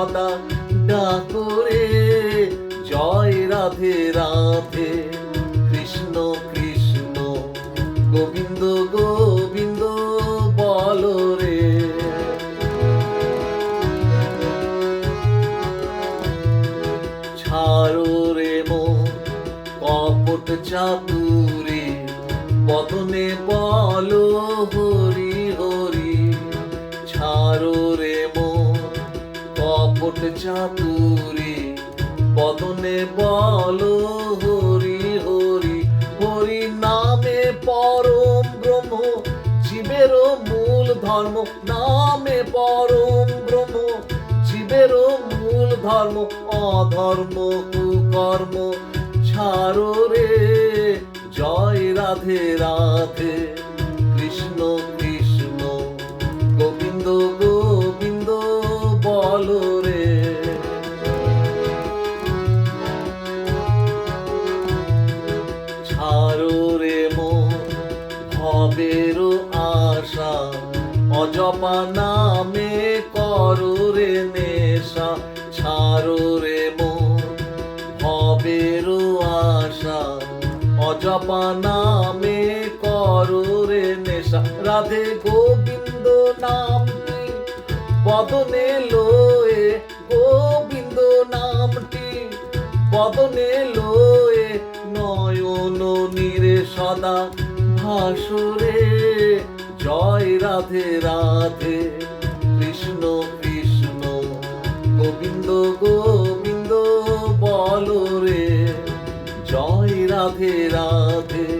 সদা ডাকরে জয় রাধে রাধে। কৃষ্ণ কৃষ্ণ, গোবিন্দ গোবিন্দ, বল রে। ছাড়ো রে মো কপট চাতুরে, বদনে বলো হরি। কপট চাতুরে বদনে বলো হরি হরি হরি নামে পরম ব্রহ্ম জীবেরও মূল ধর্ম, নামে পরম ব্রহ্ম জীবেরও মূল ধর্ম, অধর্ম কুকর্ম, ছাড়ো রে, জয় রাধে রাধে। ভবেরও আশা, অজপা নামে করো রে নেশা, ছাড়ো রে ভবেরও আশা, অজপা নামে করো রে নেশা। রাধে গোবিন্দ নামটি বদনে লোয়ে গোবিন্দ নামটি। বদনে লোয়ে নয়ন নীরে সদা ভাসুরে জয় রাধে রাধে কৃষ্ণ কৃষ্ণ গোবিন্দ গোবিন্দ বল রে। জয় রাধে রাধে